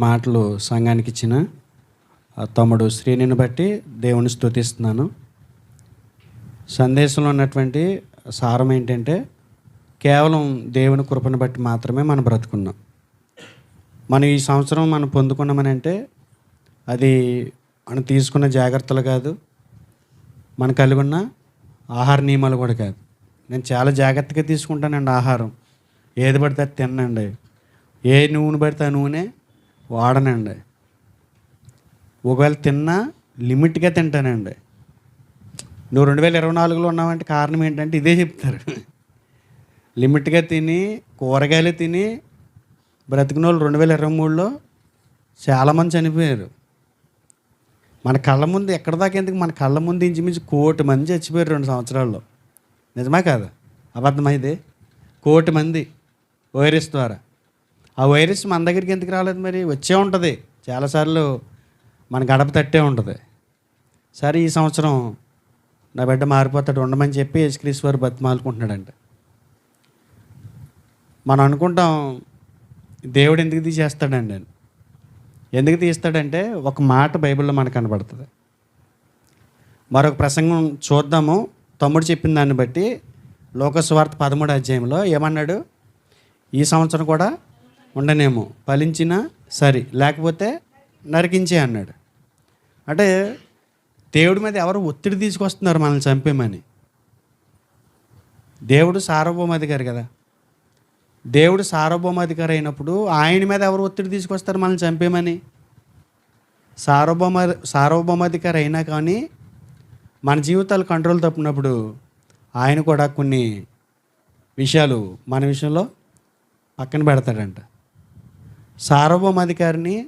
మాటలు సంఘానికి ఇచ్చిన తమ్ముడు శ్రీనిని బట్టి దేవుని స్తుతిస్తున్నాను. సందేశంలో ఉన్నటువంటి సారం ఏంటంటే కేవలం దేవుని కృపను బట్టి మాత్రమే మనం బ్రతుకున్నాం. మనం ఈ సంవత్సరం మనం పొందుకున్నామని అంటే అది మనం తీసుకున్న జాగ్రత్తలు కాదు మనం కలిగి ఉన్న ఆహార నియమాలు కూడా కాదు. నేను చాలా జాగ్రత్తగా తీసుకుంటానండి ఆహారం. ఏది పడితే అది తినండి ఏ నూనె పడితే ఆ నూనె వాడనండి. ఒకవేళ తిన్నా లిమిట్గా తింటానండి. నువ్వు రెండు వేల ఇరవై నాలుగులో ఉన్నావంటే కారణం ఏంటంటే ఇదే చెప్తారు. లిమిట్గా తిని కూరగాయలు తిని బ్రతికిన వాళ్ళు రెండు వేల ఇరవై మూడులో చాలామంది చనిపోయారు. మన కళ్ళ ముందు ఎక్కడ దాకా ఎందుకు మన కళ్ళ ముందు ఇంచుమించు కోటి మంది చచ్చిపోయారు రెండు సంవత్సరాల్లో. నిజమా కాదు? అబద్ధమైంది కోటి మంది వైరస్ ద్వారా. ఆ వైరస్ మన దగ్గరికి ఎందుకు రాలేదు మరి? వచ్చే ఉంటుంది. చాలాసార్లు మన గడప తట్టే ఉంటుంది. సరే ఈ సంవత్సరం నా బిడ్డ మారిపోతాడు ఉండమని చెప్పి యేసుక్రీస్తు వారు బతిమాలుకుంటున్నాడంట. మనం అనుకుంటాం దేవుడు ఎందుకు తీసేస్తాడండి అని. ఎందుకు తీస్తాడంటే ఒక మాట బైబిల్లో మనకు కనబడుతుంది. మరొక ప్రసంగం చూద్దాము. తమ్ముడు చెప్పిన దాన్ని బట్టి లోకస్వార్త పదమూడు అధ్యాయంలో ఏమన్నాడు? ఈ సంవత్సరం కూడా ఉండనేమో. ఫలించినా సరే లేకపోతే నరికించే అన్నాడు. అంటే దేవుడి మీద ఎవరు ఒత్తిడి తీసుకొస్తున్నారు మనల్ని చంపేమని దేవుడు సార్వభౌమాధికారి కదా. దేవుడు సార్వభౌమాధికారి అయినప్పుడు ఆయన మీద ఎవరు ఒత్తిడి తీసుకొస్తారు మనల్ని చంపేమని సార్వభౌమ సార్వభౌమాధికారి అయినా కానీ మన జీవితాలు కంట్రోల్ తప్పినప్పుడు ఆయన కూడా కొన్ని విషయాలు మన విషయంలో పక్కన పెడతాడంట. సార్వభౌమాధికారిని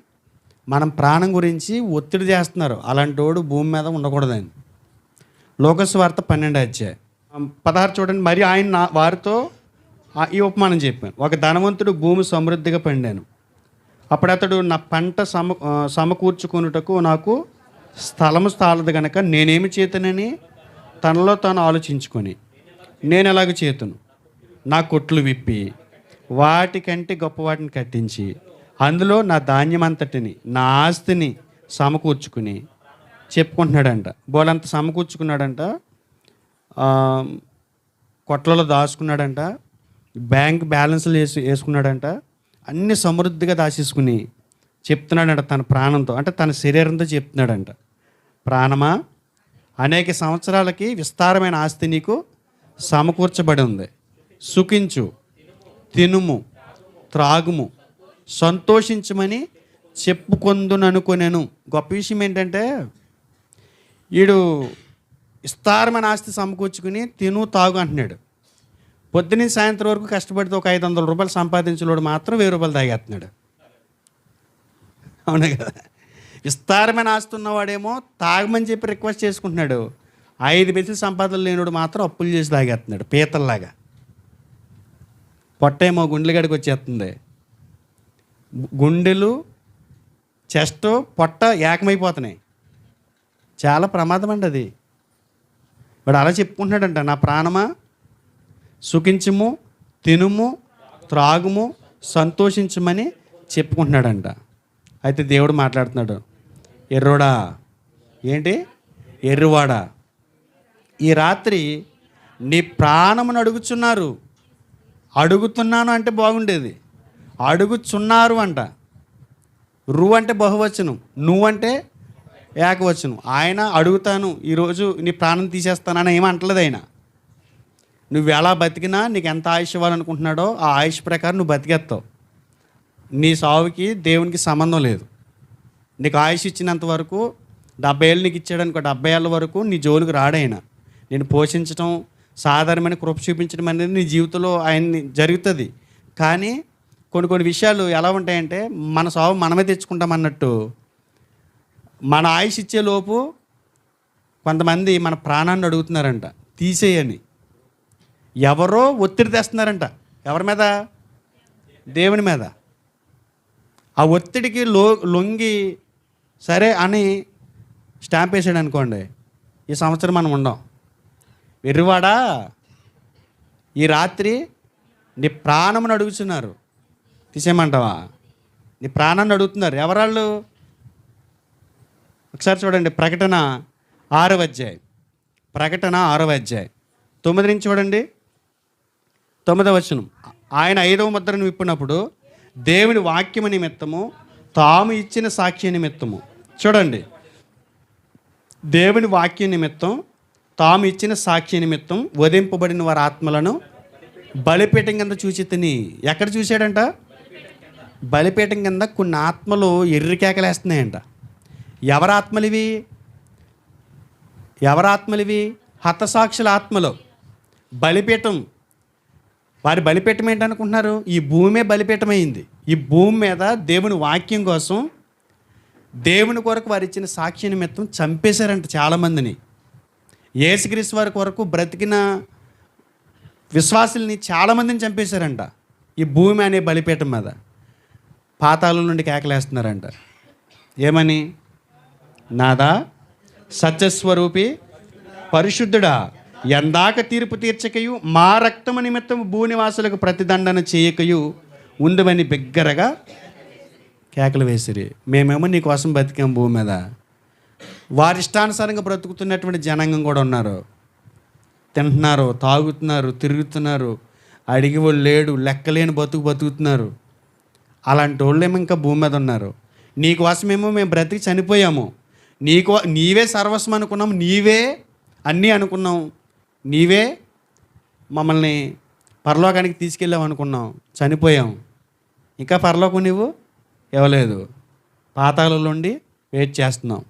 మనం ప్రాణం గురించి ఒత్తిడి చేస్తున్నారు. అలాంటి వాడు భూమి మీద ఉండకూడదని. లోకస్వార్త పన్నెండు అధ్యాయ. పదహారు చూడండి. మరి ఆయన నా- వారితో ఆ- ఈ ఉపమానం చెప్పాను. ఒక ధనవంతుడు భూమి సమృద్ధిగా పండాను. అప్పుడు అతడు నా పంట సమ సమకూర్చుకున్నటకు సమకూర్చుకొనుటకు నాకు స్థలము స్థాలదు గనక నేనేమి చేతనని తనలో తాను ఆలోచించుకొని నేను ఎలాగ చేతును? నా కొట్లు విప్పి వాటికంటే గొప్ప వాటిని కట్టించి అందులో నా ధాన్యం అంతటిని నా ఆస్తిని సమకూర్చుకుని చెప్పుకుంటున్నాడంట. బోలంత సమకూర్చుకున్నాడంట. కొట్లలో దాచుకున్నాడంట. బ్యాంక్ బ్యాలెన్స్లు వేసి వేసుకున్నాడంట. అన్ని సమృద్ధిగా దాచేసుకుని చెప్తున్నాడంట తన ప్రాణంతో. అంటే తన శరీరంతో చెప్తున్నాడంట. ప్రాణమా? అనేక సంవత్సరాలకి విస్తారమైన ఆస్తి నీకు సమకూర్చబడి ఉంది. సుఖించు తినుము త్రాగుము సంతోషించమని చెప్పుకొందుననుకునేను. గొప్ప విషయం ఏంటంటే వీడు విస్తారమైన ఆస్తి సమకూర్చుకుని తిను తాగు అంటున్నాడు. పొద్దున సాయంత్రం వరకు కష్టపడితే ఒక ఐదు వందల రూపాయలు సంపాదించినోడు మాత్రం వెయ్యి రూపాయలు తాగేస్తున్నాడు. అవునా కదా? విస్తారమైన ఆస్తి ఉన్నవాడేమో తాగమని చెప్పి రిక్వెస్ట్ చేసుకుంటున్నాడు. ఐదు పెంచులు సంపాదన లేనివాడు మాత్రం అప్పులు చేసి తాగేస్తున్నాడు పీతల్లాగా. పొట్టేమో గుండెలగడికి వచ్చేస్తుంది. గుండెలు చెస్ట్ పొట్ట ఏకమైపోతున్నాయి. చాలా ప్రమాదం అండి అది. వాడు అలా చెప్పుకుంటున్నాడంట నా ప్రాణమా? సుఖించుము తినుము త్రాగుము సంతోషించమని చెప్పుకుంటున్నాడంట. అయితే దేవుడు మాట్లాడుతున్నాడు ఎర్రోడా ఏంటి? ఎర్రువాడా? ఈ రాత్రి నీ ప్రాణమును అడుగుచున్నారు. అడుగుతున్నాను అంటే బాగుండేది. అడుగుచున్నారు అంట. రు అంటే బహువచనం నువ్వంటే ఏకవచనం. ఆయన అడుగుతాను ఈరోజు నీ ప్రాణం తీసేస్తానని ఏమంటలేదు ఆయన. నువ్వు ఎలా బతికినా నీకు ఎంత ఆయుష్ ఇవ్వాలనుకుంటున్నాడో ఆ ఆయుష్ ప్రకారం నువ్వు బతికేస్తావు. నీ సావుకి దేవునికి సంబంధం లేదు. నీకు ఆయుష్ ఇచ్చినంత వరకు డెబ్బై ఏళ్ళు నీకు ఇచ్చాడు అనుకో డెబ్బై ఏళ్ళ వరకు నీ జోలికి రాడైనా నేను పోషించడం సాధారణమైన కృప చూపించడం అనేది నీ జీవితంలో ఆయన్ని జరుగుతుంది. కానీ కొన్ని కొన్ని విషయాలు ఎలా ఉంటాయంటే మన సావు మనమే తెచ్చుకుంటాం అన్నట్టు. మన ఆయుష్ ఇచ్చే లోపు కొంతమంది మన ప్రాణాన్ని అడుగుతున్నారంట తీసేయని. ఎవరో ఒత్తిడి తెస్తున్నారంట ఎవరి మీద? దేవుని మీద. ఆ ఒత్తిడికి లో లొంగి సరే అని స్టాంప్ వేసాడు అనుకోండి ఈ సంవత్సరం మనం ఉండం. వెర్రివాడా ఈ రాత్రి నీ ప్రాణమును అడుగుతున్నారు. తీసేయమంటావా? నీ ప్రాణాన్ని అడుగుతున్నారు. ఎవరాళ్ళు? ఒకసారి చూడండి. ప్రకటన ఆరవ అధ్యాయం. ప్రకటన ఆరవ అధ్యాయం. తొమ్మిది నుంచి చూడండి. తొమ్మిదవ వచనం. ఆయన ఐదవ ముద్రను విప్పినప్పుడు దేవుని వాక్యం నిమిత్తము తాము ఇచ్చిన సాక్షి నిమిత్తము. చూడండి. దేవుని వాక్య నిమిత్తం తాము ఇచ్చిన సాక్షి నిమిత్తం వధింపబడిన వారి ఆత్మలను బలిపీఠం కింద చూచి తిని. ఎక్కడ చూశాడంట? బలిపీఠం కింద కొన్ని ఆత్మలు ఎర్రి కేకలేస్తున్నాయంట. ఎవరి ఆత్మలు ఇవి ఎవరి ఆత్మలు ఇవి హతసాక్షుల ఆత్మలు. బలిపీఠం. వారి బలిపీఠం ఏంటనుకుంటున్నారు? ఈ భూమే బలిపీఠమైంది. ఈ భూమి మీద దేవుని వాక్యం కోసం దేవుని కొరకు వారు ఇచ్చిన సాక్షి నిమిత్తం చంపేశారంట చాలామందిని. ఏసుక్రీస్తు వారి కొరకు బ్రతికిన విశ్వాసుల్ని చాలామందిని చంపేశారంట ఈ భూమి అనే బలిపీఠం మీద. పాతాళం నుండి కేకలేస్తున్నారంట. ఏమని? నాదా సత్యస్వరూపి పరిశుద్ధుడా ఎందాక తీర్పు తీర్చకయు మా రక్తము నిమిత్తం భూనివాసులకు ప్రతిదండన చేయకయు ఉందమని బిగ్గరగా కేకలు వేసిరి. మేమేమో నీ కోసం బతికాం భూమి మీద. వారి ఇష్టానుసారంగా బ్రతుకుతున్నటువంటి జనాంగం కూడా ఉన్నారు. తింటున్నారు తాగుతున్నారు తిరుగుతున్నారు. అడిగి వాళ్ళు లేడు లెక్కలేని బతుకు బతుకుతున్నారు. అలాంటి వాళ్ళేమో ఇంకా భూమి మీద ఉన్నారు? నీకోసమేమో మేము బ్రతికి చనిపోయాము. నీకో నీవే సర్వస్వం అనుకున్నాం. నీవే అన్నీ అనుకున్నాం. నీవే మమ్మల్ని పరలోకానికి తీసుకెళ్ళాం అనుకున్నాం. చనిపోయాం. ఇంకా పరలోకం నువ్వు ఇవ్వలేదు. పాతాళంలో ఉండి వెయిట్ చేస్తున్నాం.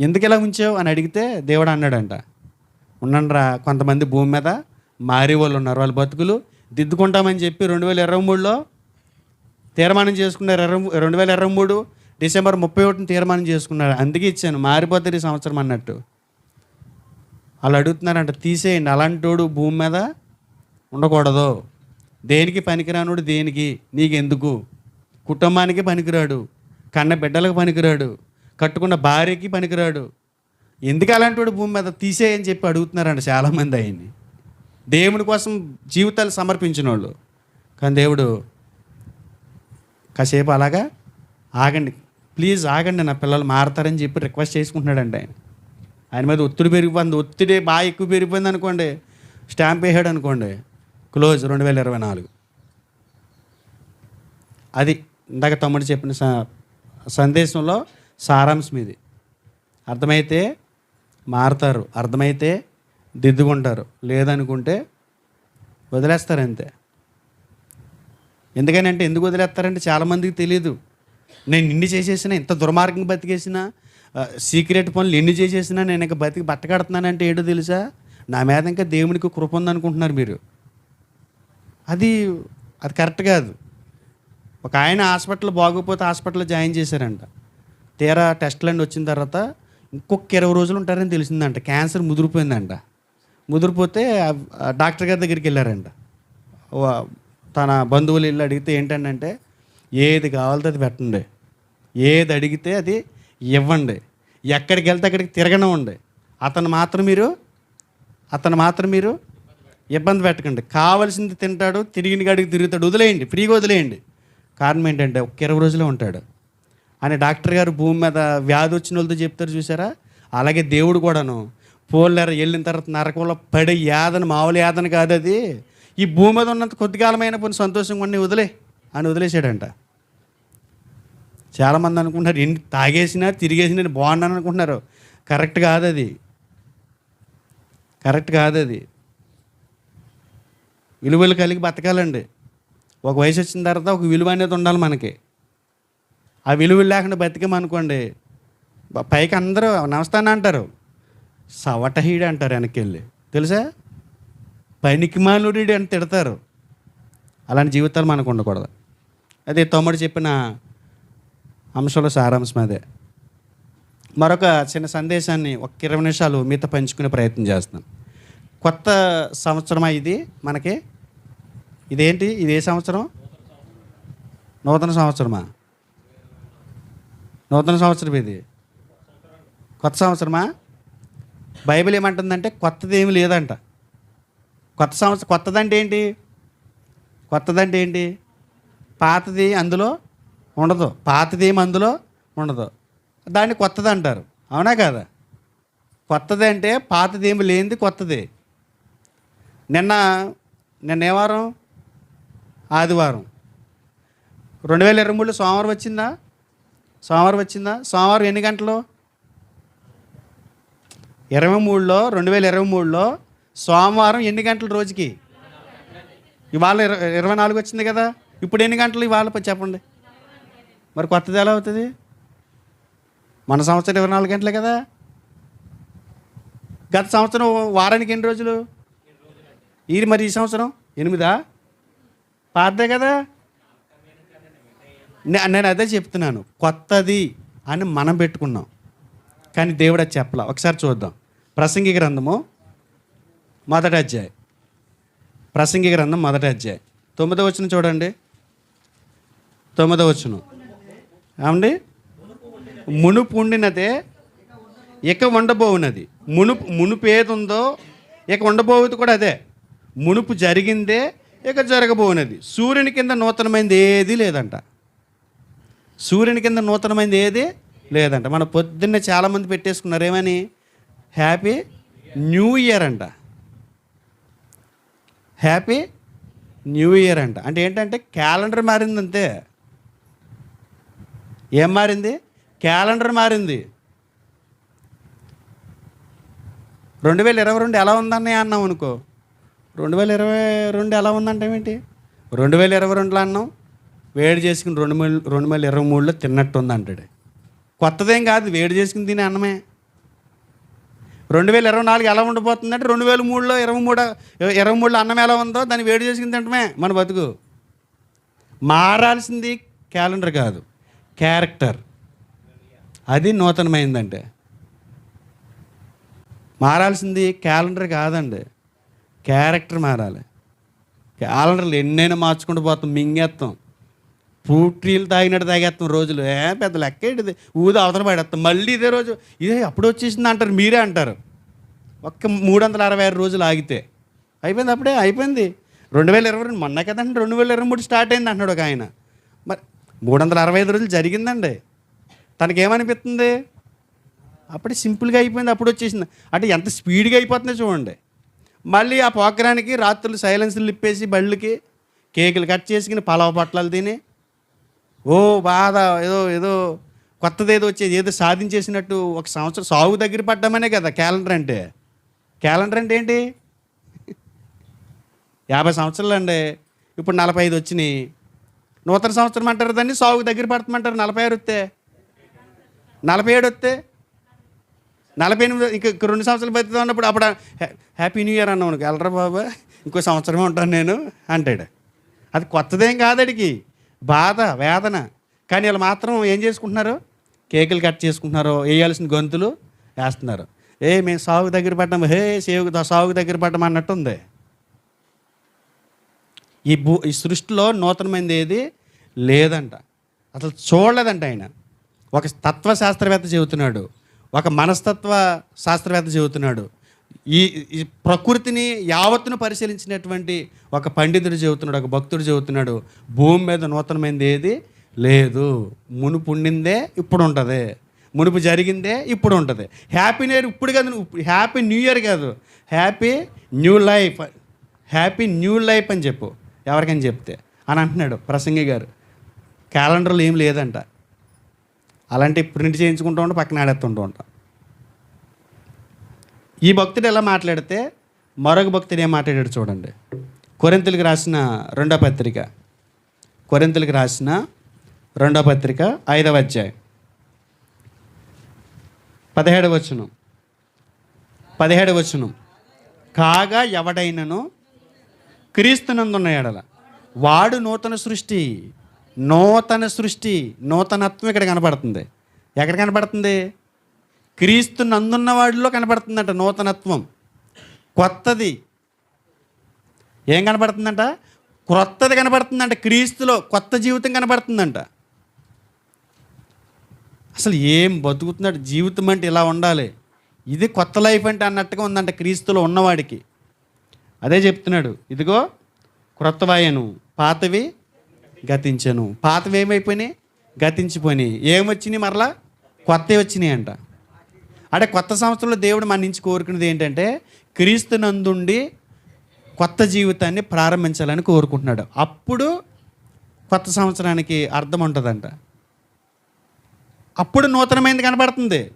ఎందుకు ఇలా ఉంచావు అని అడిగితే దేవుడు అన్నాడంట. ఉండండిరా కొంతమంది భూమి మీద మారే వాళ్ళు ఉన్నారు. వాళ్ళ బతుకులు దిద్దుకుంటామని చెప్పి రెండు వేల ఇరవై మూడులో తీర్మానం చేసుకున్నారు ఇరవై రెండు వేల ఇరవై మూడు డిసెంబర్ ముప్పై ఒకటిని తీర్మానం చేసుకున్నారు. అందుకే ఇచ్చాను. మారిపోతుంది ఈ సంవత్సరం అన్నట్టు. వాళ్ళు అడుగుతున్నారంట తీసేయండి. అలాంటోడు భూమి మీద ఉండకూడదు. దేనికి పనికిరానుడు దేనికి? నీకెందుకు? కుటుంబానికి పనికిరాడు. కన్న బిడ్డలకు పనికిరాడు. కట్టుకున్న భార్యకి పనికిరాడు. ఎందుకు అలాంటి వాడు భూమి మీద తీసేయని చెప్పి అడుగుతున్నారంట చాలామంది ఆయన్ని. దేవుని కోసం జీవితాలు సమర్పించిన వాళ్ళు కానీ దేవుడు కాసేపు అలాగా ఆగండి. ప్లీజ్ ఆగండి నా పిల్లలు మారతారని చెప్పి రిక్వెస్ట్ చేసుకుంటున్నాడండి ఆయన. ఆయన మీద ఒత్తిడి పెరిగిపోయింది. ఒత్తిడి బాగా ఎక్కువ పెరిగిపోయింది అనుకోండి స్టాంప్ వేసాడు అనుకోండి క్లోజ్ రెండు వేల ఇరవై నాలుగు. అది ఇందాక తమ్ముడు చెప్పిన స- సందేశంలో సారాంశం ఇది. అర్థమైతే మారతారు. అర్థమైతే దిద్దుకుంటారు. లేదనుకుంటే వదిలేస్తారు అంతే. ఎందుకని అంటే ఎందుకు వదిలేస్తారంటే చాలామందికి తెలియదు నేను ఇన్ని చేసేసిన ఇంత దుర్మార్గం బతికేసిన సీక్రెట్ పనులు ఎన్ని చేసేసినా నేను ఇంకా బతికి బట్టకడుతున్నానంటే ఏంటో తెలుసా? నా మీద ఇంకా దేవునికి కృప ఉందనుకుంటున్నారు మీరు. అది అది కరెక్ట్ కాదు. ఒక ఆయన హాస్పిటల్ బాగోపోతే హాస్పిటల్లో జాయిన్ చేశారంట. తీరా టెస్ట్లన్నీ వచ్చిన తర్వాత ఇంకొక ఇరవై రోజులు ఉంటారని తెలిసిందంట. క్యాన్సర్ ముదిరిపోయిందంట. ముదిరిపోతే డాక్టర్ గారి దగ్గరికి వెళ్ళారంట. వా- తన బంధువులు ఇల్లు అడిగితే ఏంటంటే ఏది కావాలో అది పెట్టండి. ఏది అడిగితే అది ఇవ్వండి. ఎక్కడికి వెళ్తే అక్కడికి తిరగనివ్వండి. అతను మాత్రం మీరు అతను మాత్రం మీరు ఇబ్బంది పెట్టకండి. కావలసింది తింటాడు తిరిగిన కాడికి తిరుగుతాడు వదిలేయండి ఫ్రీగా వదిలేయండి. కారణం ఏంటంటే ఒక ఇరవై రోజులే ఉంటాడు. అని డాక్టర్ గారు భూమి మీద వ్యాధి వచ్చిన వాళ్ళతో చెప్తారు చూసారా? అలాగే దేవుడు కూడాను పోలేరు వెళ్ళిన తర్వాత నరకంలో పడే యాదన మామూలు యాదన కాదు అది. ఈ భూమి మీద ఉన్నంత కొద్ది కాలమైన పోనీ సంతోషంగా ఉండి వదిలే అని వదిలేసాడంట చాలామంది అనుకుంటున్నారు ఎన్ని తాగేసినా తిరిగేసినా బాగున్నాను అనుకుంటున్నారు. కరెక్ట్ కాదు అది. కరెక్ట్ కాదు అది. విలువలు కలిగి బతకాలండి. ఒక వయసు వచ్చిన తర్వాత ఒక విలువ అనేది ఉండాలి మనకి. ఆ విలువలు లేకుండా బతికమనుకోండి పైకి అందరూ నమస్తాను అంటారు సవటహీడు అంటారు వెనక్కి వెళ్ళి. తెలుసా? పనికిమానుడి అని తిడతారు. అలాంటి జీవితాలు మనకు ఉండకూడదు. అదే తమ్ముడు చెప్పిన అంశంలో సారాంశం అదే. మరొక చిన్న సందేశాన్ని ఒక ఇరవై నిమిషాలు మీతో పంచుకునే ప్రయత్నం చేస్తున్నాం కొత్త సంవత్సరమా ఇది మనకి? ఇదేంటి? ఇది ఏ సంవత్సరం? నూతన సంవత్సరమా? నూతన సంవత్సరం ఇది. కొత్త సంవత్సరమా? బైబిల్ ఏమంటుందంటే కొత్తది ఏమి లేదంట. కొత్త సంవత్సరం కొత్తదంటే ఏంటి? కొత్తదంటే ఏంటి? పాతది అందులో ఉండదు. పాతదేం అందులో ఉండదు. దాన్ని కొత్తది అంటారు. అవునా కదా? కొత్తది అంటే పాతది ఏమి లేనిది కొత్తది. నిన్న నిన్న ఏ వారం? ఆదివారం. రెండు వేల ఇరవై మూడులో సోమవారం వచ్చిందా? సోమవారం వచ్చిందా? సోమవారం ఎన్ని గంటలు? ఇరవై మూడులో రెండు వేల ఇరవై మూడులో సోమవారం ఎన్ని గంటలు రోజుకి? ఇవాళ ఇరవై ఇరవై నాలుగు వచ్చింది కదా. ఇప్పుడు ఎన్ని గంటలు ఇవాళ చెప్పండి. మరి కొత్తది ఎలా అవుతుంది? మన సంవత్సరం ఇరవై నాలుగు గంటలే కదా. గత సంవత్సరం వారానికి ఎన్ని రోజులు? ఇది మరి ఈ సంవత్సరం ఎనిమిదా? పాతదే కదా. నే- నేను అదే చెప్తున్నాను. కొత్తది అని మనం పెట్టుకున్నాం. కానీ దేవుడు అది చెప్పలా. ఒకసారి చూద్దాం. ప్రసంగి గ్రంథము మొదటి అధ్యాయం. ప్రసంగి గ్రంథం మొదటి అధ్యాయం. తొమ్మిదో వచ్చిన చూడండి. తొమ్మిదో వచ్చును ఏమండి? మునుపు ఉండినదే ఇక ఉండబోవునది. మునుపు మునుపు ఏది ఉందో ఇక ఉండబోవుది కూడా అదే. మునుపు జరిగిందే ఇక జరగబోనది సూర్యుని కింద నూతనమైనది ఏది లేదంట. సూర్యుని కింద నూతనమైనది ఏది లేదంట. మన పొద్దున్నే చాలామంది పెట్టేసుకున్నారు. ఏమని? హ్యాపీ న్యూ ఇయర్ అంట. హ్యాపీ న్యూ ఇయర్ అంట. అంటే ఏంటంటే క్యాలెండర్ మారింది అంతే. ఏం మారింది? క్యాలెండర్ మారింది. రెండు వేల ఇరవై రెండు ఎలా ఉందన్నయ్య అన్నాం అనుకో. రెండు వేల ఇరవై రెండు ఎలా ఉందంటే ఏంటి రెండు వేల ఇరవై రెండులో అన్నాం వేడి చేసుకుని రెండు వేల రెండు వేల ఇరవై మూడులో తిన్నట్టు ఉంది అంటాడు. కొత్తదేం కాదు వేడి చేసుకుని తినే అన్నమే. రెండు వేల ఇరవై నాలుగు ఎలా ఉండబోతుందంటే రెండు వేల మూడులో ఇరవై మూడు ఇరవై మూడులో అన్నం ఎలా ఉందో దాన్ని వేడి చేసుకుని తింటమే మన బతుకు. మారాల్సింది క్యాలెండర్ కాదు క్యారెక్టర్. అది నూతనమైందంటే. మారాల్సింది క్యాలెండర్ కాదండి క్యారెక్టర్ మారాలి. క్యాలెండర్లు ఎన్నైనా మార్చుకుంటూ పోతాం మింగేస్తాం. పూట్రీలు తాగినట్టు తాగేస్తాం రోజులు. ఏ పెద్ద లెక్క ఏంటిది? ఊది అవతల పడేస్తాం. మళ్ళీ ఇదే రోజు. ఇదే అప్పుడు వచ్చేసింది అంటారు? మీరే అంటారు. ఒక్క మూడు వందల అరవై ఆరు రోజులు ఆగితే. అయిపోయింది అప్పుడే? అయిపోయింది. రెండు వేల ఇరవై రెండు మొన్న కదండి రెండు వేల ఇరవై మూడు స్టార్ట్ అయింది అంటున్నాడు ఒక ఆయన. మరి మూడు వందల అరవై ఐదు రోజులు జరిగిందండి. తనకేమనిపిస్తుంది? అప్పుడే సింపుల్గా అయిపోయింది. అప్పుడు వచ్చేసింది. అంటే ఎంత స్పీడ్గా అయిపోతుందో చూడండి. మళ్ళీ ఆ పోకరానికి రాత్రులు సైలెన్స్లు ఇప్పేసి బళ్ళకి కేకులు కట్ చేసుకుని పలావ పట్టలు తిని ఓ బాధ ఏదో ఏదో కొత్తది ఏదో వచ్చేది ఏదో సాధించేసినట్టు ఒక సంవత్సరం సాగు దగ్గర పడ్డామనే కదా క్యాలెండర్ అంటే. క్యాలెండర్ అంటే ఏంటి? యాభై సంవత్సరాలు అండి. ఇప్పుడు నలభై ఐదు వచ్చినాయి. నూతన సంవత్సరం అంటారు దాన్ని సాగు దగ్గర పడతామంటారు నలభై ఆరు వస్తే. నలభై ఏడు వస్తే. నలభై ఎనిమిది ఇంక రెండు సంవత్సరాలు బతుకుతా ఉన్నప్పుడు అప్పుడు హ్యా- హ్యాపీ న్యూ ఇయర్ అన్నావు వెళ్ళరా బాబా ఇంకో సంవత్సరమే ఉంటాను నేను అంటాడు. అది కొత్తదేం కాదడికి బాధ వేదన. కానీ వీళ్ళు మాత్రం ఏం చేసుకుంటున్నారు? కేకులు కట్ చేసుకుంటున్నారు వేయాల్సిన గొంతులు వేస్తున్నారు. ఏ మేము సాగు దగ్గర పడ్డాము. హే సేవు సాగు దగ్గర పడ్డాం అన్నట్టుంది. ఈ భూ ఈ సృష్టిలో నూతనమైనది ఏది? లేదంట. అసలు చూడలేదంట ఆయన. ఒక తత్వశాస్త్రవేత్త చెబుతున్నాడు. ఒక మనస్తత్వ శాస్త్రవేత్త చెబుతున్నాడు. ఈ ప్రకృతిని యావత్తును పరిశీలించినటువంటి ఒక పండితుడు చెబుతున్నాడు ఒక భక్తుడు చెబుతున్నాడు భూమి మీద నూతనమైనది ఏది? లేదు. మునుపు ఉండిందే ఇప్పుడు ఉంటుంది. మునుపు జరిగిందే ఇప్పుడు ఉంటుంది. హ్యాపీ న్యూ ఇయర్ ఇప్పుడు కాదు హ్యాపీ న్యూ ఇయర్ కాదు. Happy new life happy new life అని చెప్పు. ఎవరికైనా చెప్తే. అని అంటున్నాడు ప్రసంగి గారు. క్యాలెండర్లో ఏం లేదంట. అలాంటి ప్రింట్ చేయించుకుంటూ ఉంటాం పక్కన ఆడేస్తుంటూ ఉంటాం. ఈ భక్తుడు ఎలా మాట్లాడితే మరొక భక్తుడు ఏం మాట్లాడాడు చూడండి. కొరింతలకు రాసిన రెండో పత్రిక. కొరింతలకు రాసిన రెండో పత్రిక ఐదవ అధ్యాయం. పదిహేడవ వచనం. పదిహేడవ వచనం. కాగా ఎవడైనను క్రీస్తునందున్న ఎడల వాడు నూతన సృష్టి నూతన సృష్టి నూతనత్వం ఇక్కడ కనపడుతుంది. ఎక్కడ కనపడుతుంది? క్రీస్తు నందున్న వాడిలో కనపడుతుందంట నూతనత్వం. కొత్తది. ఏం కనపడుతుందంట? క్రొత్తది కనపడుతుందంట. క్రీస్తులో కొత్త జీవితం కనపడుతుందంట. అసలు ఏం బతుకుతున్నాడు? జీవితం అంటే ఇలా ఉండాలి. ఇది కొత్త లైఫ్ అంటే అన్నట్టుగా ఉందంట క్రీస్తులో ఉన్నవాడికి. అదే చెప్తున్నాడు. ఇదిగో క్రొత్తవాయను పాతవి గతించను. పాతవి ఏమైపోయినాయి? గతించిపోయినాయి. ఏమొచ్చినాయి మరలా? కొత్తవి వచ్చినాయి అంట అంటే కొత్త సంవత్సరంలో దేవుడు మన నుంచి కోరుకున్నది ఏంటంటే క్రీస్తు నందుండి కొత్త జీవితాన్ని ప్రారంభించాలని కోరుకుంటున్నాడు. అప్పుడు కొత్త సంవత్సరానికి అర్థం ఉంటుందంట. అప్పుడు నూతనమైనది కనబడుతుంది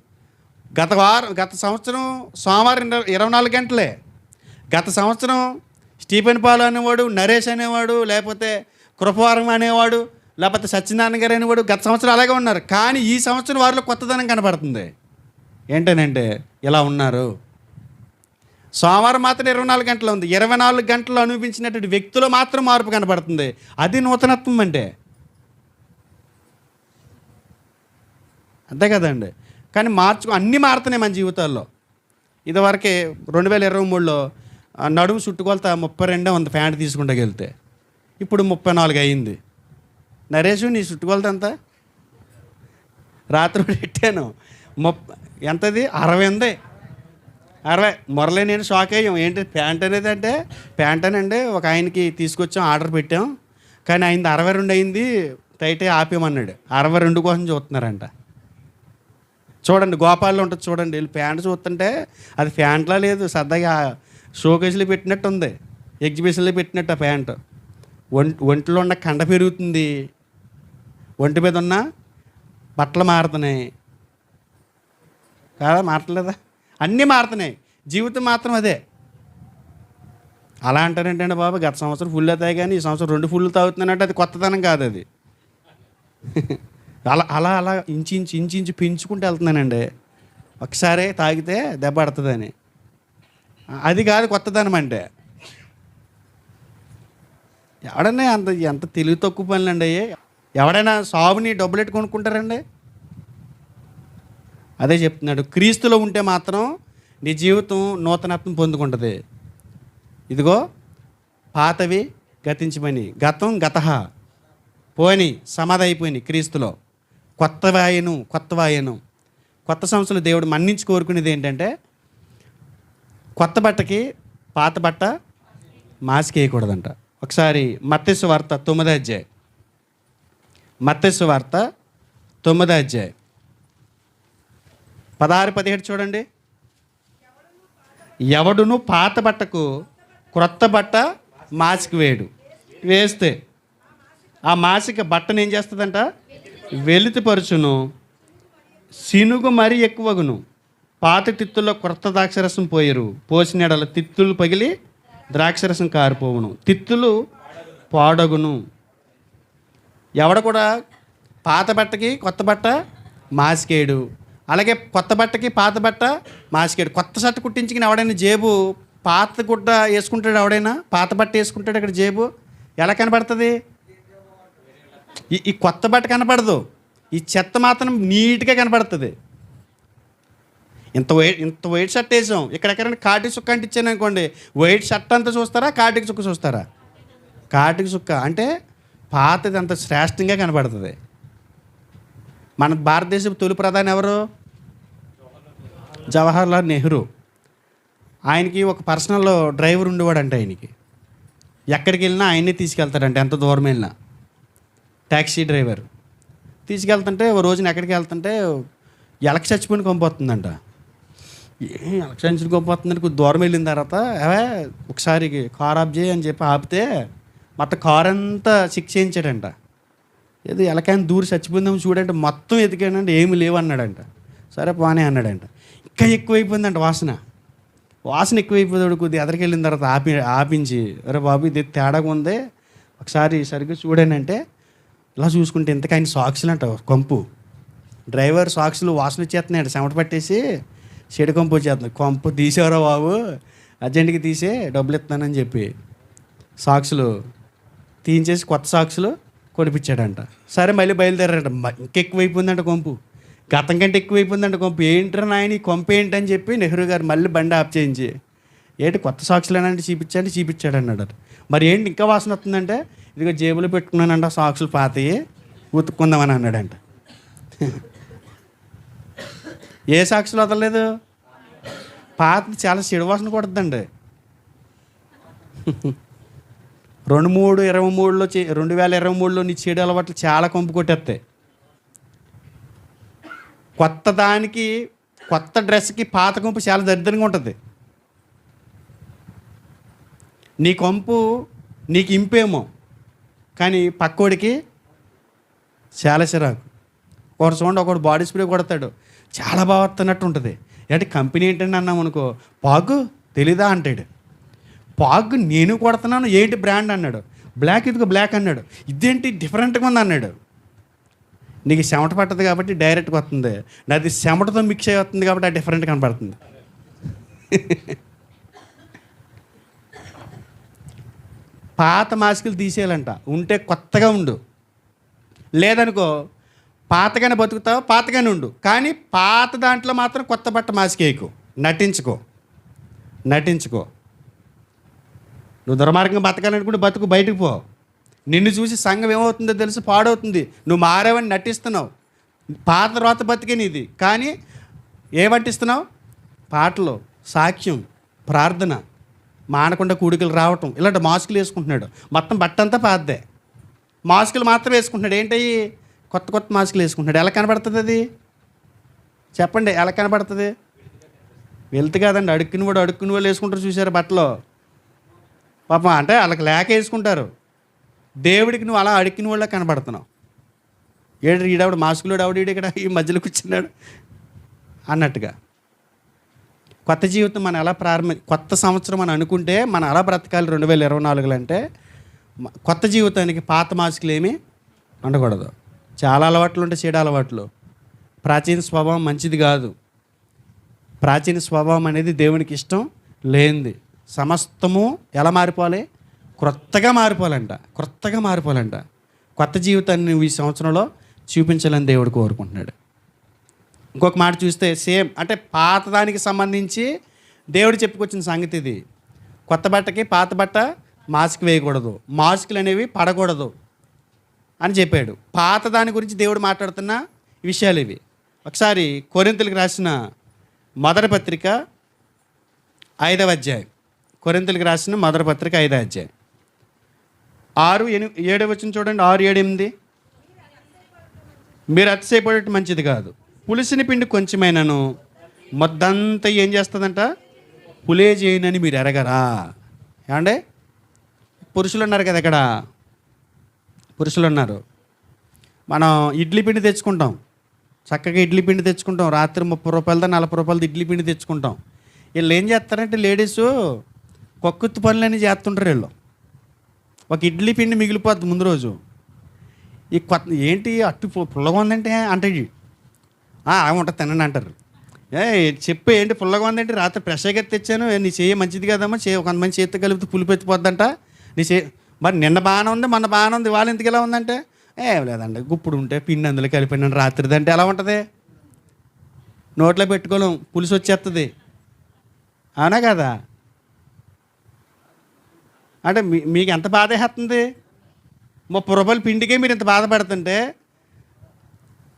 గత వారం గత సంవత్సరం సోమవారం ఇరవై నాలుగు గంటలే. గత సంవత్సరం స్టీఫెన్ పాలు అనేవాడు నరేష్ అనేవాడు లేకపోతే కృపవారం అనేవాడు లేకపోతే సత్యనారాయణ గారు అనేవాడు గత సంవత్సరం అలాగే ఉన్నారు. కానీ ఈ సంవత్సరం వారిలో కొత్తదనం కనబడుతుంది ఏంటనంటే ఇలా ఉన్నారు? సోమవారం మాత్రం ఇరవై నాలుగు గంటలు ఉంది. ఇరవై నాలుగు గంటలు అనుభవించినటువంటి వ్యక్తులు మాత్రం మార్పు కనబడుతుంది అది నూతనత్వం అంటే. అంతే కదండి. కానీ మార్చు అన్నీ మారుతున్నాయి మన జీవితాల్లో. ఇదివరకే రెండు వేల ఇరవై మూడులో నడుము చుట్టుకొలత ముప్పై రెండే ఉంది ప్యాంట్ తీసుకుంటా వెళ్తే ఇప్పుడు ముప్పై నాలుగు అయింది. నరేష్ నీ చుట్టుకొలత ఎంత? రాత్రి పెట్టాను ముప్ప ఎంతది? అరవై ఉంది. అరవై. మొరలే నేను షాక్ అయ్యాం. ఏంటి ప్యాంట్ అనేది అంటే ప్యాంట్ అని అండి ఒక ఆయనకి తీసుకొచ్చాం ఆర్డర్ పెట్టాం. కానీ ఆయనది అరవై రెండు అయింది టైటే ఆపేమన్నాడు అరవై రెండు కోసం చూస్తున్నారంట. చూడండి గోపాల్లో ఉంటుంది చూడండి. వీళ్ళు ప్యాంట్ చూస్తుంటే అది ప్యాంట్లా లేదు. సరదాగా షోకేస్లో పెట్టినట్టు ఉంది. ఎగ్జిబిషన్లో పెట్టినట్టు ఆ ప్యాంటు. ఒంటి ఒంట్లో ఉన్న కండ పెరుగుతుంది. ఒంటి మీద ఉన్న బట్టలు మారుతున్నాయి. కాదా? మారట్లేదా? అన్నీ మారుతున్నాయి. జీవితం మాత్రం అదే. అలా అంటారేంటండి బాబు గత సంవత్సరం ఫుల్ అవుతాయి కానీ ఈ సంవత్సరం రెండు ఫుల్ తాగుతున్నానంటే అది కొత్తదనం కాదు అది. అలా అలా అలా ఇంచు ఇంచు ఇంచు ఇంచు పెంచుకుంటూ వెళ్తున్నానండి. ఒకసారి తాగితే దెబ్బ పడుతుందని. అది కాదు కొత్తదనం అంటే. ఎవడన్నా అంత ఎంత తెలివి తక్కువ పనులండి అయ్యి. ఎవడైనా సాగుని డబ్బులు ఎట్టు కొనుక్కుంటారండి? అదే చెప్తున్నాడు క్రీస్తులో ఉంటే మాత్రం నీ జీవితం నూతనత్వం పొందుకుంటుంది. ఇదిగో పాతవి గతించమని గతం గత. పోని సమాధైపోయినాయి క్రీస్తులో. కొత్త వాయను కొత్త వాయను కొత్త సంస్థలు దేవుడు మన్నించి కోరుకునేది ఏంటంటే కొత్త బట్టకి పాత బట్ట మాసికేయకూడదంట. ఒకసారి మత్స్సు వార్త తొమ్మిదో అధ్యాయం. మత్స్సు వార్త తొమ్మిదో అధ్యాయం. పదహారు పదిహేడు చూడండి. ఎవడును పాత బట్టకు క్రొత్త బట్ట మాసిక వేయడు వేస్తే ఆ మాసిక బట్టను ఏం చేస్తుందంట? వెలితిపరుచును. సినుగు మరీ ఎక్కువగును. పాత తిత్తుల్లో క్రొత్త ద్రాక్షరసం పోయరు. పోసిన ఎడల తిత్తులు పగిలి ద్రాక్షరసం కారిపోవును. తిత్తులు పాడగును. ఎవడ కూడా పాత బట్టకి కొత్త బట్ట మాసికేయడు అలాగే కొత్త బట్టకి పాత బట్ట మాసికేయడు కొత్త షర్ట్ కుట్టించుకుని ఎవడైనా జేబు పాత గుడ్డ వేసుకుంటాడు ఎవడైనా? పాత బట్ట వేసుకుంటాడు అక్కడ జేబు? ఎలా కనబడుతుంది? ఈ ఈ కొత్త బట్ట కనపడదు. ఈ చెత్త మాత్రం నీట్గా కనపడుతుంది ఇంత వైట్ ఇంత వైట్ షర్ట్ వేసాం. ఇక్కడెక్కడైనా కాటికి చుక్క అంటే ఇచ్చాను అనుకోండి. వైట్ షర్ట్ అంతా చూస్తారా? కాటికి చుక్క చూస్తారా? కాటికి చుక్క అంటే పాతది అంత శ్రేష్టంగా కనబడుతుంది. మన భారతదేశపు తొలి ప్రధాని ఎవరు? జవహర్లాల్ నెహ్రూ. ఆయనకి ఒక పర్సనల్ డ్రైవర్ ఉండేవాడంట ఆయనకి. ఎక్కడికి వెళ్ళినా ఆయన్నే తీసుకెళ్తాడంట ఎంత దూరం వెళ్ళినా. Taxi driver. తీసుకెళ్తుంటే ఓ రోజున ఎక్కడికి వెళ్తుంటే ఎలక చచ్చిపోయిన కొంపోతుందంట ఏ ఎలక చచ్చిన కొంపోతుందంటే కొద్ది దూరం వెళ్ళిన తర్వాత అవే ఒకసారి కార్ ఆఫ్ చేయి అని చెప్పి ఆపితే మొత్తం కార్ అంతా చెక్ చేయించాడంట. ఏదో ఎలకైనా దూరి చచ్చిపోయిందేమో చూడంటే మొత్తం ఎతికాడంటే ఏమి లేవు అన్నాడంట సరే పానే అన్నాడంట. ఇంకా ఎక్కువైపోయిందంట వాసన. వాసన ఎక్కువైపోయాడు కొద్ది ఎదరికి వెళ్ళిన తర్వాత ఆపి ఆపించి అరే బాబు ఇది తేడాగా ఉంది. ఒకసారి సరిగ్గా చూడానంటే ఇలా చూసుకుంటే ఇంతకు సాక్సులు సాక్స్లు అంట కొంపు. డ్రైవర్ సాక్స్లు వాసన వచ్చేస్తున్నాయంట. చెమట పట్టేసి చెడు కొంపు వచ్చేస్తుంది. కొంపు తీసేవరా బాబు. అర్జెంట్గా తీసే డబ్బులు ఇస్తానని చెప్పి. సాక్స్లు తీయించేసి కొత్త సాక్స్లు కొనిపించాడంట. సరే మళ్ళీ బయలుదేరాడంట. మ- ఇంకెక్కువైపోయిందంట కొంపు. గతం కంటే ఎక్కువైపోయిందంట కొంపు. ఏంట్రా నాయన ఈ కొంపు ఏంటని చెప్పి నెహ్రూ గారు మళ్ళీ బండి ఆఫ్ చేయించి ఏంటి కొత్త సాక్షులేనంటే చూపించండి చూపించాడు అన్నాడు మరి ఏంటి ఇంకా వాసన వస్తుందంటే ఇదిగో జేబులో పెట్టుకున్నానంట సాక్షులు పాతయి ఉతుక్కుందామని అన్నాడంట. ఏ సాక్షులు వదలలేదు? పాత చాలా చెడు వాసన కొడుతుందండి. రెండు మూడు ఇరవై మూడులో చే- రెండు వేల ఇరవై మూడులో నీ చెడు అలవాట్లు చాలా కొంపు కొట్టేస్తాయి. కొత్త దానికి కొత్త డ్రెస్కి పాత కొంపు చాలా దరిద్రంగా ఉంటుంది. నీ కొంపు నీకు ఇంపేమో కానీ పక్కోడికి చాలా చిరాకు. ఒకటి చూడండి ఒకడు బాడీ స్ప్రే కొడతాడు. చాలా బాగా వస్తున్నట్టు ఉంటుంది. అంటే కంపెనీ ఏంటంటే అన్నాం అనుకో పాగు తెలీదా అంటాడు. పాగ్ నేను కొడుతున్నాను ఏంటి బ్రాండ్ అన్నాడు. బ్లాక్ ఇదిగో బ్లాక్ అన్నాడు. ఇదేంటి డిఫరెంట్గా ఉంది అన్నాడు. నీకు చెమట పట్టదు కాబట్టి డైరెక్ట్గా వస్తుంది. నాది చెమటతో మిక్స్ అయి వస్తుంది కాబట్టి అది డిఫరెంట్ కనపడుతుంది. పాత మాస్కులు తీసేయాలంట. ఉంటే కొత్తగా ఉండు. లేదనుకో పాతగానే బతుకుతావు? పాతగానే ఉండు. కానీ పాత దాంట్లో మాత్రం కొత్త బట్ట మాసికేయకు నటించుకో. నటించుకో. నువ్వు దుర్మార్గంగా బతకాలనుకుంటే బతుకు బయటకు పో. నిన్ను చూసి సంఘం ఏమవుతుందో తెలిసి పాడవుతుంది. నువ్వు మారేవని నటిస్తున్నావు. పాత తర్వాత బతికే నీది. కానీ ఏమంటిస్తున్నావు పాటలు సాక్ష్యం ప్రార్థన మానకుండా కూడికలు రావటం. ఇలాంటి మాస్కులు వేసుకుంటున్నాడు. మొత్తం బట్టంతా పాతదే. మాస్కులు మాత్రం వేసుకుంటున్నాడు. ఏంటయ్యి కొత్త కొత్త మాస్కులు వేసుకుంటున్నాడు. ఎలా కనబడుతుంది అది? చెప్పండి ఎలా కనబడుతుంది? వెళ్తే కాదండి. అడుక్కుని వాడు అడుక్కుని వాళ్ళు వేసుకుంటారు చూసారు బట్టలు. పాపం అంటే వాళ్ళకి లేక వేసుకుంటారు. దేవుడికి నువ్వు అలా అడిగిన వాళ్ళ కనబడుతున్నావు. ఏడు ఈడావిడ మాస్కులోడు ఆవిడ ఇక్కడ ఈ మధ్యలో కూర్చున్నాడు? అన్నట్టుగా. కొత్త జీవితం మనం ఎలా ప్రారంభ కొత్త సంవత్సరం అని అనుకుంటే మనం ఎలా బ్రతకాలి రెండు వేల ఇరవై నాలుగులో అంటే కొత్త జీవితానికి పాత మాస్కులు ఏమీ ఉండకూడదు. చాలా అలవాట్లు ఉంటే చెడు అలవాట్లు. ప్రాచీన స్వభావం మంచిది కాదు. ప్రాచీన స్వభావం అనేది దేవునికి ఇష్టం లేనిది. సమస్తము ఎలా మారిపోవాలి? క్రొత్తగా మారిపోవాలంట. క్రొత్తగా మారిపోవాలంట. కొత్త జీవితాన్ని నువ్వు ఈ సంవత్సరంలో చూపించాలని దేవుడు కోరుకుంటున్నాడు. ఇంకొక మాట చూస్తే సేమ్ అంటే పాతదానికి సంబంధించి దేవుడు చెప్పుకొచ్చిన సంగతి ఇది. కొత్త బట్టకి పాత బట్ట మాస్క్ వేయకూడదు. మాస్కులు అనేవి పడకూడదు అని చెప్పాడు. పాత దాని గురించి దేవుడు మాట్లాడుతున్న విషయాలు ఇవి. ఒకసారి కొరింతలకు రాసిన మొదటి పత్రిక ఐదవ అధ్యాయం. కొరింతలకు రాసిన మొదటి పత్రిక ఐదో అధ్యాయం. ఆరు ఎని ఏడు వచ్చిన చూడండి. ఆరు ఏడు ఎనిమిది. మీరు అతిశయపడేట మంచిది కాదు. పులిసిన పిండి కొంచెమైనను మొద్దంతా ఏం చేస్తుందంట? పులే చేయనని మీరు ఎరగరా? ఏమండే? పురుషులు ఉన్నారు కదా ఇక్కడ? పురుషులు ఉన్నారు మనం ఇడ్లీ పిండి తెచ్చుకుంటాం. చక్కగా ఇడ్లీ పిండి తెచ్చుకుంటాం. రాత్రి ముప్పై రూపాయలతో నలభై రూపాయలతో ఇడ్లీ పిండి తెచ్చుకుంటాం. వీళ్ళు ఏం చేస్తారంటే లేడీస్ కొక్కుత్తు పనులన్నీ చేస్తుంటారు వీళ్ళు. ఒక ఇడ్లీ పిండి మిగిలిపోద్ది ముందు రోజు. ఈ కొత్త ఏంటి అట్టు పుల్లగా ఉందంటే అంటే ఉంటుంది తినండి అంటారు. ఏ చెప్పు ఏంటి పుల్లగా ఉందంటే రాత్రి ఫ్రెష్గా తెచ్చాను నీ చేయ మంచిది కదమ్మా చే కొంతమంది చేతితో కలిపితే పులిపు ఎత్తిపోద్దంట. నీ చే మరి నిన్న బాగానే ఉంది మొన్న బాగానే ఉంది వాళ్ళు ఎందుకు ఎలా ఉందంటే? ఏం లేదండి గుప్పుడు ఉంటే పిండి అందులో కలిపినాను రాత్రిది అంటే ఎలా ఉంటుంది? నోట్లో పెట్టుకోలేం పులుసు వచ్చేస్తుంది అవునా కదా? అంటే మీ మీకు ఎంత బాధ వేస్తుంది ముప్పై రూపాయల పిండికే మీరు ఇంత బాధపడుతుంటే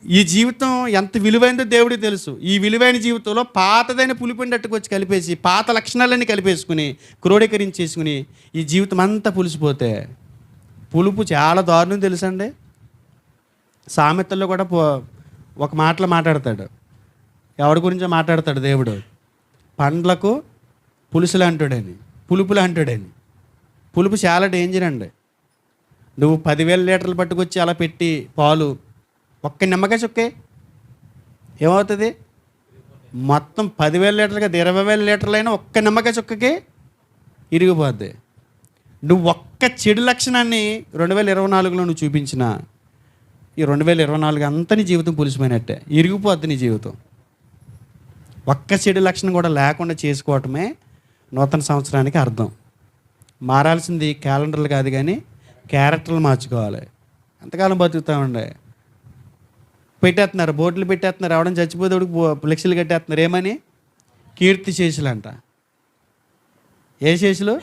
ఈ జీవితం ఎంత విలువైందో దేవుడికి తెలుసు. ఈ విలువైన జీవితంలో పాతదైన పులిపిండి అట్టుకొచ్చి కలిపేసి పాత లక్షణాలన్నీ కలిపేసుకుని క్రోడీకరించేసుకుని ఈ జీవితం అంతా పులిసిపోతే పులుపు చాలా దారుణం తెలుసండి. సామెతల్లో కూడా ఒక మాటలో మాట్లాడతాడు. ఎవరి గురించో మాట్లాడతాడు దేవుడు. పండ్లకు పులుసులు అంటాడని పులుపులు అంటాడని. పులుపు చాలా డేంజర్ అండి. నువ్వు పదివేల లీటర్లు పట్టుకొచ్చి అలా పెట్టి పాలు ఒక్క నిమ్మకాయ చుక్కే? ఏమవుతుంది? మొత్తం పదివేల లీటర్లు కదా ఇరవై వేల లీటర్లైనా ఒక్క నిమ్మకాయ చుక్కకి ఇరిగిపోద్ది. నువ్వు ఒక్క చెడు లక్షణాన్ని రెండు వేల ఇరవై నాలుగులో నువ్వు చూపించిన ఈ రెండు వేల ఇరవై నాలుగు అంతా నీ జీవితం పులిసిపోయినట్టే. ఇరిగిపోద్ది నీ జీవితం. ఒక్క చెడు లక్షణం కూడా లేకుండా చేసుకోవటమే నూతన సంవత్సరానికి అర్థం. మారాల్సింది క్యాలెండర్లు కాదు కానీ క్యారెక్టర్లు మార్చుకోవాలి. ఎంతకాలం బతుకుతామండి? పెట్టేస్తున్నారు బోర్డులు పెట్టేస్తున్నారు ఎవడం చచ్చిపోతే ఫ్లెక్సీలు కట్టేస్తున్నారు. ఏమని? కీర్తి శేషులంట. ఏ శేషులు?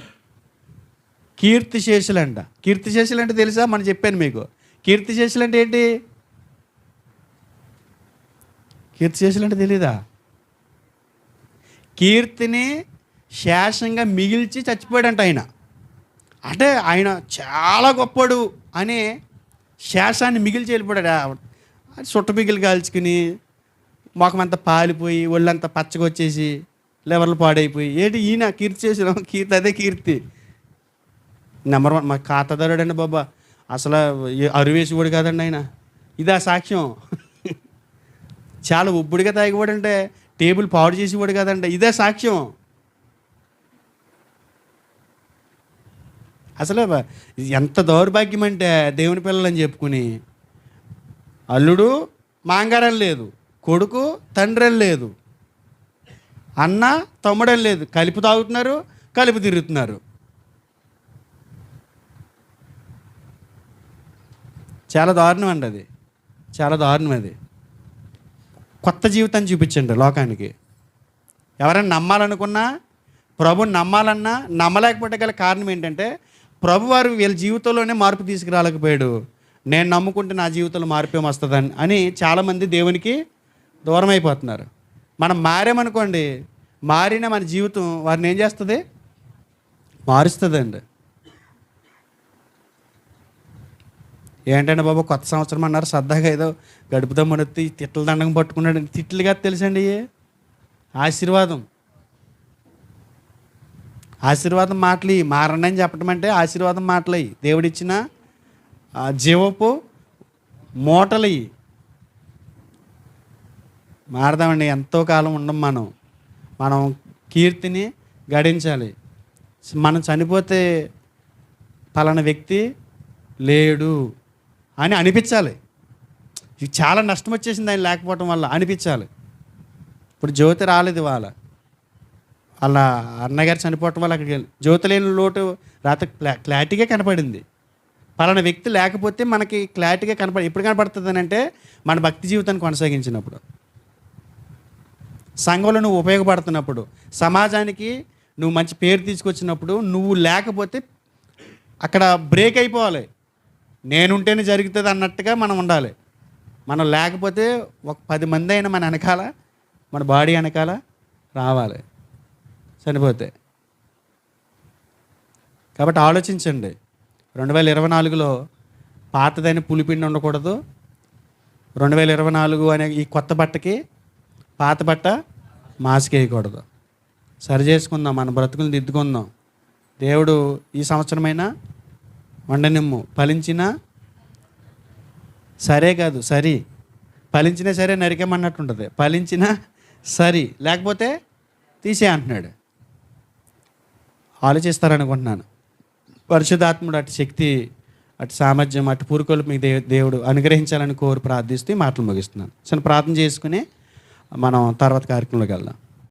కీర్తి శేషులంట. కీర్తి శేషులు అంటే తెలుసా? మనం చెప్పాను మీకు. కీర్తి శేషులు అంటే ఏంటి? కీర్తి శేషులు అంటే తెలీదా? కీర్తిని శేషంగా మిగిల్చి చచ్చిపోయాడంట ఆయన. అంటే ఆయన చాలా గొప్పడు అనే శేషాన్ని మిగిల్చి వెళ్ళిపోయాడు అది సుట్ట మిగిలి కాల్చుకుని మొఖం అంత పాలిపోయి ఒళ్ళంతా పచ్చగొచ్చేసి లెవర్లు పాడైపోయి. ఏంటి ఈయన కీర్తి చేసిన కీర్తి అదే కీర్తి. నెంబర్ వన్ మా ఖాతాదారుడు అండి బాబా? అసలు ఏ అరువేసి కూడా కాదండి ఆయన. ఇదా సాక్ష్యం. చాలా ఉబ్బుడిగా తాగివాడు టేబుల్ పాడు చేసేవాడు కదండి. ఇదే సాక్ష్యం. అసలు ఎంత దౌర్భాగ్యం అంటే దేవుని పిల్లలని చెప్పుకుని అల్లుడు మాంగారం లేదు కొడుకు తండ్రి లేదు అన్న తమ్ముడని లేదు కలిపి తాగుతున్నారు కలిపి తిరుగుతున్నారు. చాలా దారుణం అండి అది. చాలా దారుణం అది. కొత్త జీవితాన్ని చూపించండి లోకానికి. ఎవరైనా నమ్మాలనుకున్నా ప్రభుని నమ్మాలన్నా నమ్మలేకపోతే గల కారణం ఏంటంటే ప్రభువారు వీళ్ళ జీవితంలోనే మార్పు తీసుకురాలేకపోయాడు. నేను నమ్ముకుంటే నా జీవితంలో మార్పు వస్తుందని అని చాలామంది దేవునికి దూరం అయిపోతున్నారు. మనం మారామనుకోండి మారిన మన జీవితం వారిని ఏం చేస్తుంది? మారుస్తుందండి. ఏంటంటే బాబు కొత్త సంవత్సరం అన్నారు సరదాగా ఏదో గడుపుదాం మనొత్తి తిట్ల దండం పట్టుకున్నాడు తిట్లుగా తెలుసండి? ఆశీర్వాదం. ఆశీర్వాదం మాటలు మారండి అని చెప్పడం అంటే ఆశీర్వాదం మాటలు దేవుడిచ్చిన ఆ, జీవపు మూటలు మారదామండి ఎంతో కాలం ఉండం మనం. మనం కీర్తిని గడించాలి. మనం చనిపోతే పలానా వ్యక్తి లేడు అని అనిపించాలి. ఇది చాలా నష్టం వచ్చేసింది ఆయన లేకపోవటం వల్ల అనిపించాలి. ఇప్పుడు జ్యోతి రాలేదు వాళ్ళ అలా అన్నగారు చనిపోవటం వల్ల అక్కడికి వెళ్ళి జ్యోతి లేని లోటు రాత్రి క్లారిటీగా కనపడింది. పలానా వ్యక్తి లేకపోతే మనకి క్లారిటీగా కనపడి ఎప్పుడు కనపడుతుంది అని అంటే మన భక్తి జీవితాన్ని కొనసాగించినప్పుడు. సంఘంలో నువ్వు ఉపయోగపడుతున్నప్పుడు సమాజానికి నువ్వు మంచి పేరు తీసుకొచ్చినప్పుడు నువ్వు లేకపోతే అక్కడ బ్రేక్ అయిపోవాలి. నేనుంటేనే జరుగుతుంది అన్నట్టుగా మనం ఉండాలి. మనం లేకపోతే ఒక పది మంది అయినా మన వెనకాల మన బాడీ వెనకాల రావాలి. చనిపోతే. కాబట్టి ఆలోచించండి. రెండు వేల ఇరవై నాలుగులో పాతదైన పులిపిండి ఉండకూడదు. రెండు వేల ఇరవై నాలుగు అనే ఈ కొత్త బట్టకి పాత బట్ట మాసికేయకూడదు. సరి చేసుకుందాం మన బ్రతుకులు దిద్దుకుందాం. దేవుడు ఈ సంవత్సరమైనా వండనిమ్ము. ఫలించినా సరే కాదు సరి. ఫలించినా సరే నరికేమన్నట్టు ఉంటుంది ఫలించినా సరి. లేకపోతే తీసే అంటున్నాడు. ఆలోచిస్తారనుకుంటున్నాను. పరిశుధాత్ముడు అటు శక్తి అటు సామర్థ్యం అటు పూరుకోలు మీకు దేవు దేవుడు అనుగ్రహించాలని కోరి ప్రార్థిస్తూ ఈ మాటలు ముగిస్తున్నాను. సరే ప్రార్థన చేసుకుని మనం తర్వాత కార్యక్రమంలోకి వెళ్దాం.